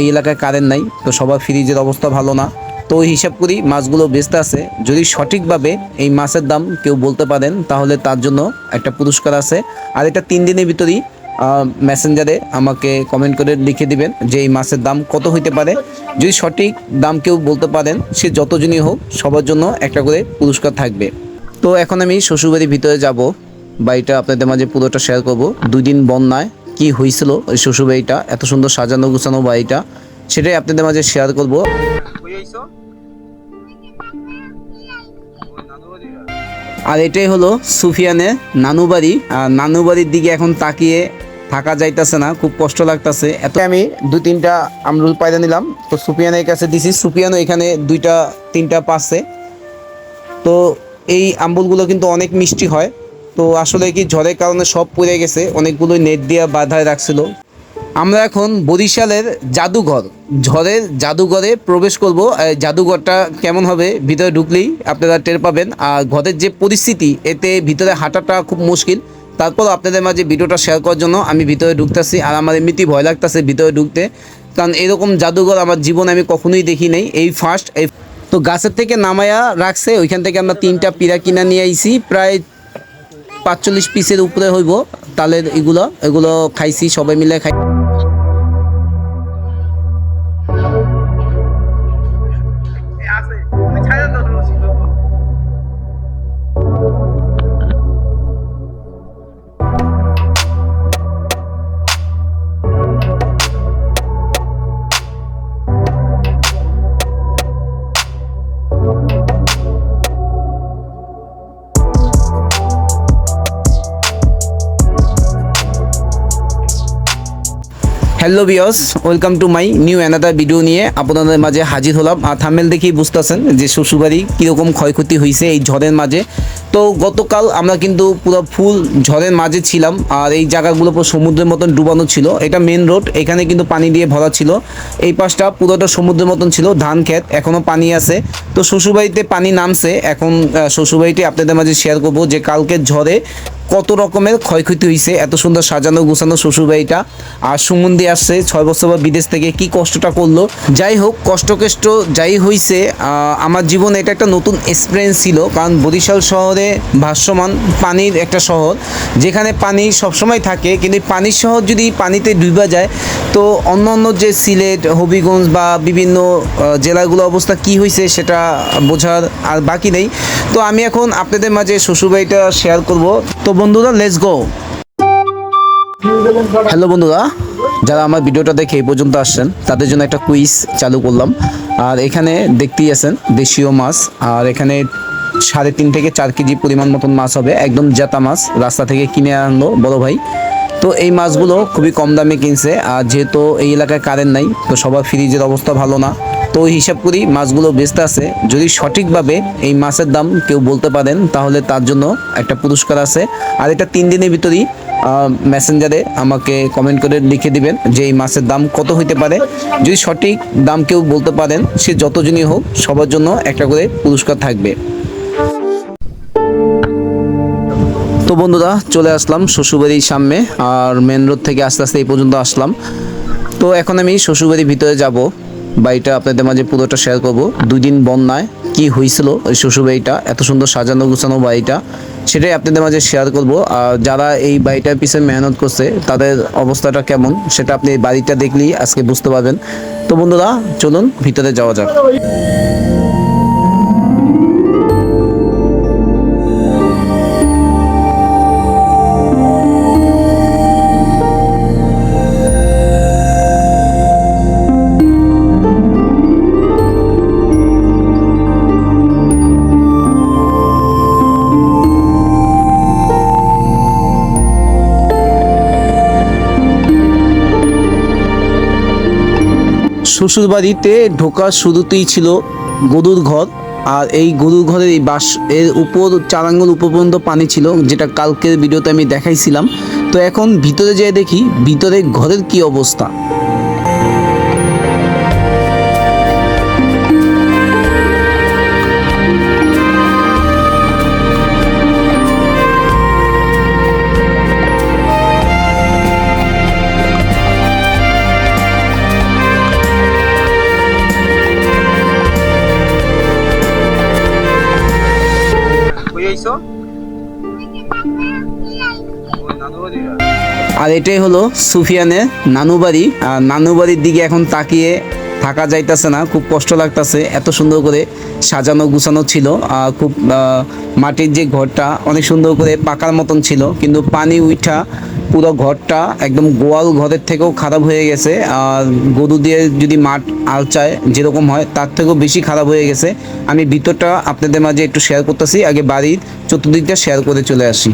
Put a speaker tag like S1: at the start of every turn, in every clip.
S1: এই এলাকায় কারেন্ট নাই, তো সবার ফ্রিজের অবস্থা ভালো না। তো ওই হিসাব করি মাছগুলো বেচতে আছে। যদি সঠিকভাবে এই মাছের দাম কেউ বলতে পারেন, তাহলে তার জন্য একটা পুরস্কার আছে। আর এটা তিন দিনের ভিতরেই মেসেঞ্জারে আমাকে কমেন্ট করে লিখে দিবেন যে এই মাছের দাম কত হইতে পারে। যদি সঠিক দাম কেউ বলতে পারেন, সে যতজনই হোক, সবার জন্য একটা করে পুরস্কার থাকবে। তো এখন আমি শ্বশুরবাড়ির ভিতরে যাব। বাড়িটা আপনাদের মাঝে পুরোটা শেয়ার করব। দুই দিন বন্যায় কি হয়েছিল শ্বশুর বাড়িটা, এত সুন্দর সাজানো গুছানো বাড়িটা, সেটাই আপনাদের মাঝে শেয়ার করব। আর এটাই হলো সুফিয়ানের নানু বাড়ি। আর নানু বাড়ির দিকে এখন তাকিয়ে থাকা যাইতাছে না, খুব কষ্ট লাগতেছে। এত আমি দুই তিনটা আমরুল পায়রা নিলাম। তো সুফিয়ানের কাছে দিছি, সুফিয়ানও এখানে দুইটা, তিনটা পাচ্ছে। তো এই আম্বুলগুলো কিন্তু অনেক মিষ্টি হয়। তো আসলে কি ঝড়ের কারণে সব পড়ে গেছে অনেকগুলো নেট দিয়ে বাধায় রাখছিল। আমরা এখন বরিশালের জাদুঘর, ঝড়ের জাদুঘরে প্রবেশ করব। জাদুঘরটা কেমন হবে, ভিতরে ঢুকলেই আপনারা টের পাবেন। আর ঘরের যে পরিস্থিতি, এতে ভিতরে হাঁটাটা খুব মুশকিল। তারপর আপনাদের মাঝে ভিডিওটা শেয়ার করার জন্য আমি ভিতরে ঢুকতেছি, আর আমার এমনিতেই ভয় লাগতেছে ভিতরে ঢুকতে। কারণ এরকম জাদুঘর আমার জীবনে আমি কখনোই দেখি নাই। এই ফার্স্ট এই তো গাছের থেকে নামায়া রাখছে, ওইখান থেকে আমরা তিনটা পিড়া কিনা নিয়ে আইছি। প্রায় পাঁচচল্লিশ পিসের উপরে হইব তাহলে এগুলো এগুলো খাইছি সবাই মিলে খাই হ্যালো বিয়স welcome to my new another video নিয়ে আপনাদের মাঝে হাজির হলাম। আর থামেল দেখেই বুঝতেছেন যে শ্বশুরবাড়ি কীরকম ক্ষয়ক্ষতি হয়েছে এই ঝড়ের মাঝে। তো গতকাল আমরা কিন্তু পুরো ফুল ঝড়ের মাঝে ছিলাম, আর এই জায়গাগুলো পুরো সমুদ্রের মতন ডুবানো ছিল। এটা মেন রোড এখানে কিন্তু পানি দিয়ে ভরা ছিল। এই পাশটা পুরোটা সমুদ্রের মতন ছিল, ধান ক্ষেত এখনও পানি আছে। তো শ্বশুরবাড়িতে পানি নামছে, এখন শ্বশুরবাড়িটি আপনাদের মাঝে শেয়ার করব যে কালকের ঝড়ে কত রকমের ক্ষয়ক্ষতি হয়েছে এত সুন্দর সাজানো গোছানো শ্বশুরবাড়িটা। আর সুমন্দি আসছে ছয় বছর বা বিদেশ থেকে, কি কষ্টটা করল? যাই হোক কষ্ট কষ্ট যাই হয়েছে আমার জীবনে এটা একটা নতুন এক্সপিরিয়েন্স ছিল, কারণ বরিশাল শহরে ভাসমান পানির একটা শহর, যেখানে পানি সবসময় থাকে, কিন্তু পানির শহর যদি পানিতে ডুবা যায়, তো অন্য অন্য যে সিলেট, হবিগঞ্জ বা বিভিন্ন জেলাগুলো অবস্থা কি হয়েছে সেটা বোঝার আর বাকি নেই। তো আমি এখন আপনাদের মাঝে শ্বশুরবাড়িটা শেয়ার করব। তো বন্ধুরা লেটস গো হ্যালো বন্ধুরা, যারা আমার ভিডিওটা দেখে এই পর্যন্ত আসছেন, তাদের জন্য একটা কুইজ চালু করলাম। আর এখানে দেখতেই আছেন, দেশীয় মাছ, আর এখানে সাড়ে তিন থেকে চার কেজি পরিমাণ মতন মাছ হবে, একদম জেতা মাছ, রাস্তা থেকে কিনে আনলো বড় ভাই। তো এই মাছগুলো খুবই কম দামে কিনছে, আর যেহেতু এই এলাকায় কারেন্ট নাই, তো সবার ফ্রিজের অবস্থা ভালো না। তো হিসাব করি মাছগুলো বেচতে আছে যদি সঠিকভাবে এই মাছের দাম কেউ বলতে পারেন, তাহলে তার জন্য একটা পুরস্কার আছে। আর এটা তিন দিনের ভিতরেই মেসেঞ্জারে আমাকে কমেন্ট করে লিখে দিবেন যে এই মাছের দাম কত হইতে পারে। যদি সঠিক দাম কেউ বলতে পারেন, সে যতজনই হোক, সবার জন্য একটা করে পুরস্কার থাকবে। তো বন্ধুরা, চলে আসলাম শ্বশুরবাড়ির সামনে, আর মেন রোড থেকে আস্তে আস্তে এই পর্যন্ত আসলাম। তো এখন আমি শ্বশুরবাড়ির ভিতরে যাব। বাড়িটা আপনাদের মাঝে পুরোটা শেয়ার করব। দুই দিন বন্যায় কি হয়েছিল ওই শ্বশুর শ্বশুরবাড়িটা, এত সুন্দর সাজানো গুছানো বাড়িটা, সেটাই আপনাদের মাঝে শেয়ার করব। আর যারা এই বাড়িটার পিছনে মেহনত করছে, তাদের অবস্থাটা কেমন, সেটা আপনি এই বাড়িটা দেখলেই আজকে বুঝতে পারবেন। তো বন্ধুরা, চলুন ভিতরে যাওয়া যাক। শ্বশুর বাড়িতে ঢোকার শুরুতেই ছিল গরুর ঘর, আর এই গরুর ঘরের এই বাস, এর উপর চারাঙ্গল উপর পর্যন্ত পানি ছিল, যেটা কালকের ভিডিওতে আমি দেখাইছিলাম। তো এখন ভিতরে যেয়ে দেখি, ভিতরে ঘরের কি অবস্থা? আর এটাই হলো সুফিয়ানের নানু বাড়ি। আর নানু বাড়ির দিকে এখন তাকিয়ে থাকা যাইতাছে না, খুব কষ্ট লাগতাছে। এত সুন্দর করে সাজানো গুছানো ছিল, আর খুব মাটির যে ঘরটা অনেক সুন্দর করে পাকার মতন ছিল, কিন্তু পানি উঠা পুরো ঘরটা একদম গোয়াল ঘরের থেকেও খারাপ হয়ে গেছে। আর গরু দিয়ে যদি মাঠ আলচায় যেরকম হয়, তার থেকেও বেশি খারাপ হয়ে গেছে। আমি ভিতরটা আপনাদের মাঝে একটু শেয়ার করতেছি, আগে বাড়ির চতুর্দিকটা শেয়ার করে চলে আসি।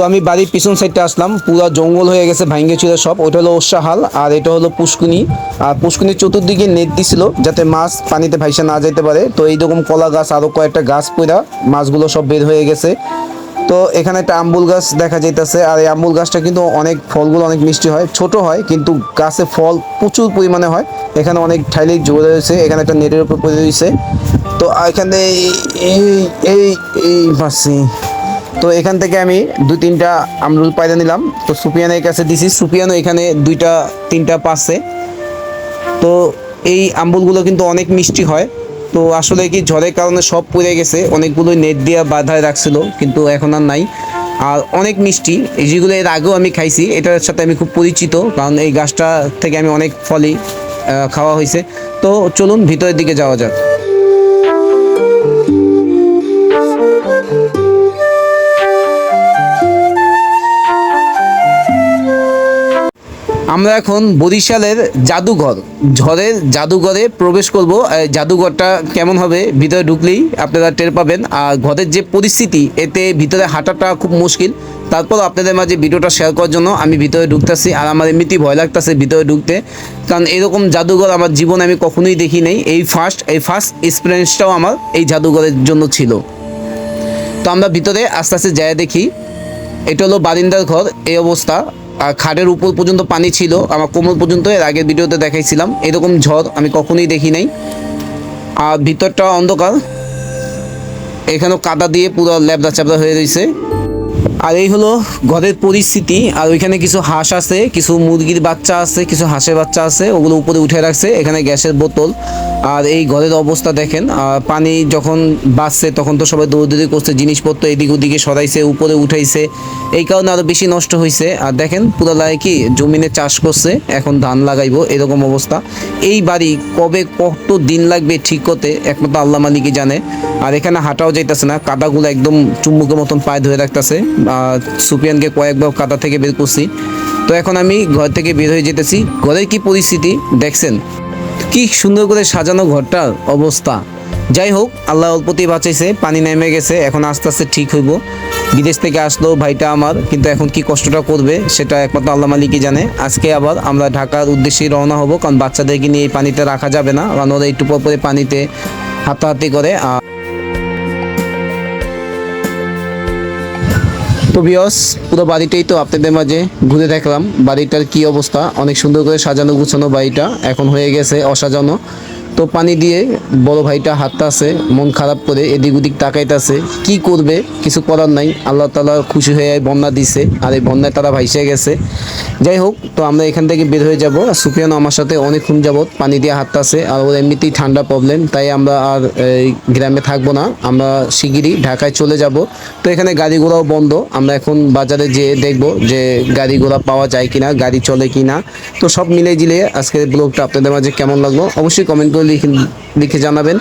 S1: তো আমি বাড়ির পিছন সাইডটা আসলাম, পুরো জঙ্গল হয়ে গেছে, ভাঙ্গে ছিল সব। ওটা হলো ওসাহাল আর এটা হলো পুষ্কুনি। আর পুষ্কুনির চতুর্দিকে নেট দিছিল যাতে মাছ পানিতে ভাইসা না যেতে পারে। তো এইরকম কলা গাছ আরও কয়েকটা গাছ পইরা মাছগুলো সব বের হয়ে গেছে। তো এখানে একটা আম্বুল গাছ দেখা যাইতেছে, আর এই আম্বুল গাছটা কিন্তু অনেক, ফলগুলো অনেক মিষ্টি হয়। ছোট হয়, কিন্তু গাছে ফল প্রচুর পরিমাণে হয়। এখানে অনেক ঠাইলে জোরে রয়েছে এখানে একটা নেটের উপর পড়ে রয়েছে। তো এখানে এই এই এই তো এখান থেকে আমি দুই তিনটা আমরুল পায়রা নিলাম। তো সুপিয়ানের কাছে দিছি। সুপিয়ানও এখানে দুইটা, তিনটা পাচ্ছে। তো এই আম্বুলগুলো কিন্তু অনেক মিষ্টি হয়। তো আসলে কি ঝড়ের কারণে সব পড়ে গেছে। অনেকগুলোই নেট দিয়ে বাধায় রাখছিল, কিন্তু এখন আর নাই। আর অনেক মিষ্টি। এই যেগুলো এর আগেও আমি খাইছি, এটার সাথে আমি খুব পরিচিত, কারণ এই গাছটা থেকে আমি অনেক ফলই খাওয়া হয়েছে। তো চলুন ভিতরের দিকে যাওয়া যাক। আমরা এখন বরিশালের জাদুঘর, ঝড়ের জাদুঘরে প্রবেশ করব। জাদুঘরটা কেমন হবে? ভিতরে ঢুকলেই আপনারা টের পাবেন। আর ঘরের যে পরিস্থিতি, এতে ভিতরে হাঁটাটা খুব মুশকিল। তারপর আপনাদের মাঝে ভিডিওটা শেয়ার করার জন্য আমি ভিতরে ঢুকতেছি, আর আমার এমনিতেই ভয় লাগতেছে ভিতরে ঢুকতে। কারণ এরকম জাদুঘর আমার জীবনে আমি কখনোই দেখি নাই। এই ফার্স্ট এই ফার্স্ট এক্সপিরিয়েন্সটাও আমার এই জাদুঘরের জন্য ছিল। তো আমরা ভিতরে আস্তে আস্তে যায় দেখি। এটা হলো বারিন্দার ঘর, এই অবস্থা। খাটের উপর পর্যন্ত পানি ছিল, আমার কোমর পর্যন্ত, এর আগের ভিডিওতে দেখাইছিলাম। এরকম ঝড় আমি কখনোই দেখি নাই। আর ভিতরটা অন্ধকার। এখানেও কাদা দিয়ে পুরো ল্যাবদা চ্যাবদা হয়ে রয়েছে আর এই হলো ঘরের পরিস্থিতি। আর ওইখানে কিছু হাঁস আছে, কিছু মুরগির বাচ্চা আছে, কিছু হাঁসের বাচ্চা আছে, ওগুলো উপরে উঠে রাখছে, এখানে গ্যাসের বোতল। আর এই ঘরের অবস্থা দেখেন, আর পানি যখন বাঁচছে তখন তো সবাই দৌড়দৌড়ি করছে, জিনিসপত্র এদিক ওদিকে সরাইছে, উপরে উঠাইছে। এই কারণে আরও বেশি নষ্ট হয়েছে আর দেখেন, পুরো লাগে কি জমিনে চাষ করছে, এখন ধান লাগাইবো, এরকম অবস্থা। এই বাড়ি কবে কত দিন লাগবে ঠিক করতে, একমাত্র আল্লাহ মালিকই জানে। আর এখানে হাঁটাও যাইতেছে না, কাদাগুলো একদম চুম্বকের মতন পায়ে ধরে রাখতেছে। সুপিয়ানকে কয়েকবার কাদা থেকে বের করছি। তো এখন আমি ঘর থেকে বের হয়ে যেতেছি। ঘরের কি পরিস্থিতি দেখছেন? কি সুন্দর করে সাজানো ঘরটার অবস্থা। যাই হোক, আল্লাহ অল্পতেই বাঁচাইছে, পানি নেমে গেছে, এখন আস্তে আস্তে ঠিক হইব। বিদেশ থেকে আসলো ভাইটা আমার, কিন্তু এখন কি কষ্টটা করবে সেটা একমাত্র আল্লাহ মালিকই জানে। আজকে আবার আমরা ঢাকার উদ্দেশ্যে রওনা হব, কারণ বাচ্চাদেরকে নিয়ে এই পানিতে রাখা যাবে না। কারণ ওরা একটু পর পরে পানিতে হাতাহাতি করে, আর তো বিয়স পুরো বাড়িটাই তো আপনাদের মাঝে ঘুরে দেখলাম। বাড়িটার কি অবস্থা? অনেক সুন্দর করে সাজানো, গুছানো বাড়িটা এখন হয়ে গেছে অসাজানো। তো পানি দিয়ে বড় ভাইটা হাঁটতাছে, মন খারাপ করে এদিক ওদিক তাকাইতাছে, কি করবে? কিছু করার নাই। আল্লাহ তালা খুশি হয়ে বন্যা দিছে, আর এই বন্যায় তারা ভাইসে গেছে। যাই হোক, তো আমরা এখান থেকে বের হয়ে যাব। আর সুফিয়ান আমার সাথে অনেকক্ষণ যাবত পানি দিয়ে হাঁটতাছে, আর ওর এমনিতেই ঠান্ডা প্রবলেম তাই আমরা আর এই গ্রামে থাকব না। আমরা শিগগিরই ঢাকায় চলে যাব। তো এখানে গাড়ি ঘোড়াও বন্ধ। আমরা এখন বাজারে যেয়ে দেখব যে গাড়ি ঘোড়া পাওয়া যায় কিনা, গাড়ি চলে কিনা। তো সব মিলে জিলে আজকের ব্লগটা আপনাদের মাঝে কেমন লাগল? অবশ্যই কমেন্ট লিখে লিখে জানাবেন।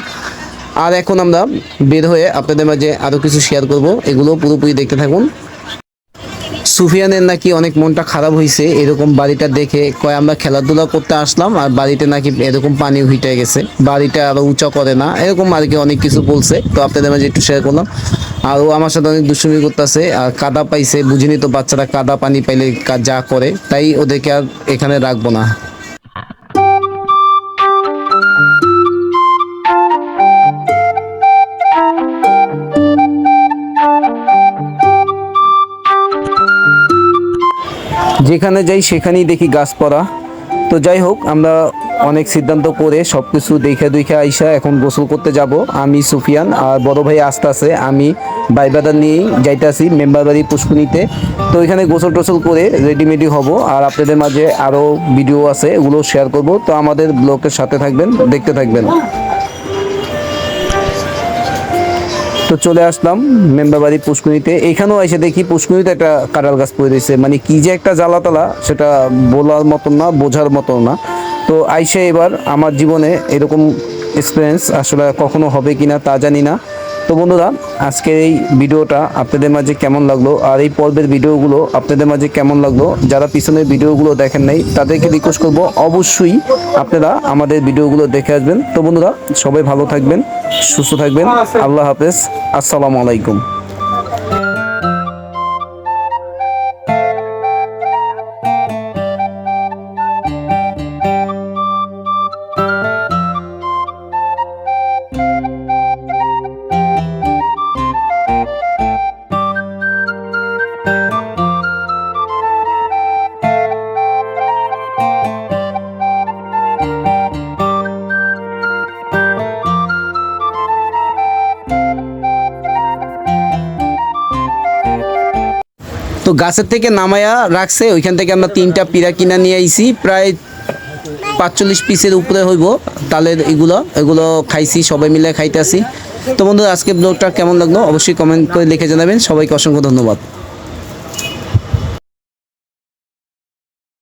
S1: আর এখন আমরা বের হয়ে আপনাদের মাঝে আরও কিছু শেয়ার করব। এগুলো পুরোপুরি দেখতে থাকুন। সুফিয়ানের নাকি অনেক মনটা খারাপ হয়েছে এরকম বাড়িটা দেখে কয় আমরা খেলাধুলা করতে আসলাম আর বাড়িতে নাকি এরকম পানি উঠে গেছে। বাড়িটা আরও উঁচা করে না, এরকম আর কি অনেক কিছু বলছে। তো আপনাদের মাঝে একটু শেয়ার করলাম। আর ও আমার সাথে অনেক দুষ্টুমি করতেছে আর কাদা পাইছে, বুঝিনি তো বাচ্চারা কাদা পানি পাইলে যা করে, তাই ওদেরকে আর এখানে রাখব না। যেখানে যাই সেখানেই দেখি গাছ পড়া। তো যাই হোক, আমরা অনেক সিদ্ধান্ত করে সব কিছু দেখে দেখে আইসা এখন গোসল করতে যাব। আমি সুফিয়ান আর বড় ভাই আসতে আছে আমি বাইবাদার নিয়েই যাইতেছি মেম্বার বাড়ি পুষ্কুনিতে। তো এখানে গোসল টোসল করে রেডিমেডি হব আর আপনাদের মাঝে আরও ভিডিও আছে, এগুলো শেয়ার করব। তো আমাদের ব্লগের সাথে থাকবেন, দেখতে থাকবেন। তো চলে আসলাম মেম্বারবাড়ি পুষ্কুনিতে এখানেও এসে দেখি পুষ্কুনিতে একটা কাঁঠাল গাছ পড়ে রয়েছে। মানে কি যে একটা জ্বালাতলা, সেটা বলার মতন না, বোঝার মতন না। তো আইসে এবার আমার জীবনে এরকম এক্সপিরিয়েন্স আসলে কখনো হবে কিনা তা জানি না। তো বন্ধুরা, আজকের এই ভিডিওটা আপনাদের মাঝে কেমন লাগল আর এই পর্বের ভিডিওগুলো আপনাদের মাঝে কেমন লাগল, যারা পিছনের ভিডিওগুলো দেখেন নাই, তাদেরকে রিকোয়েস্ট করব অবশ্যই আপনারা আমাদের ভিডিওগুলো দেখে আসবেন। তো বন্ধুরা, সবাই ভালো থাকবেন, সুস্থ থাকবেন, আল্লাহ হাফেজ, আসসালামু আলাইকুম। তো গাছের থেকে নামায়া রাখছে, ওইখান থেকে আমরা তিনটা পিড়া কিনা নিয়ে আইসি প্রায় পাঁচচল্লিশ পিসের উপরে হইব তাহলে এগুলো এগুলো খাইছি, সবাই মিলে খাইতে আসি তো বন্ধু আজকে ব্লগটা কেমন লাগল? অবশ্যই কমেন্ট করে লিখে জানাবেন। সবাইকে অসংখ্য ধন্যবাদ।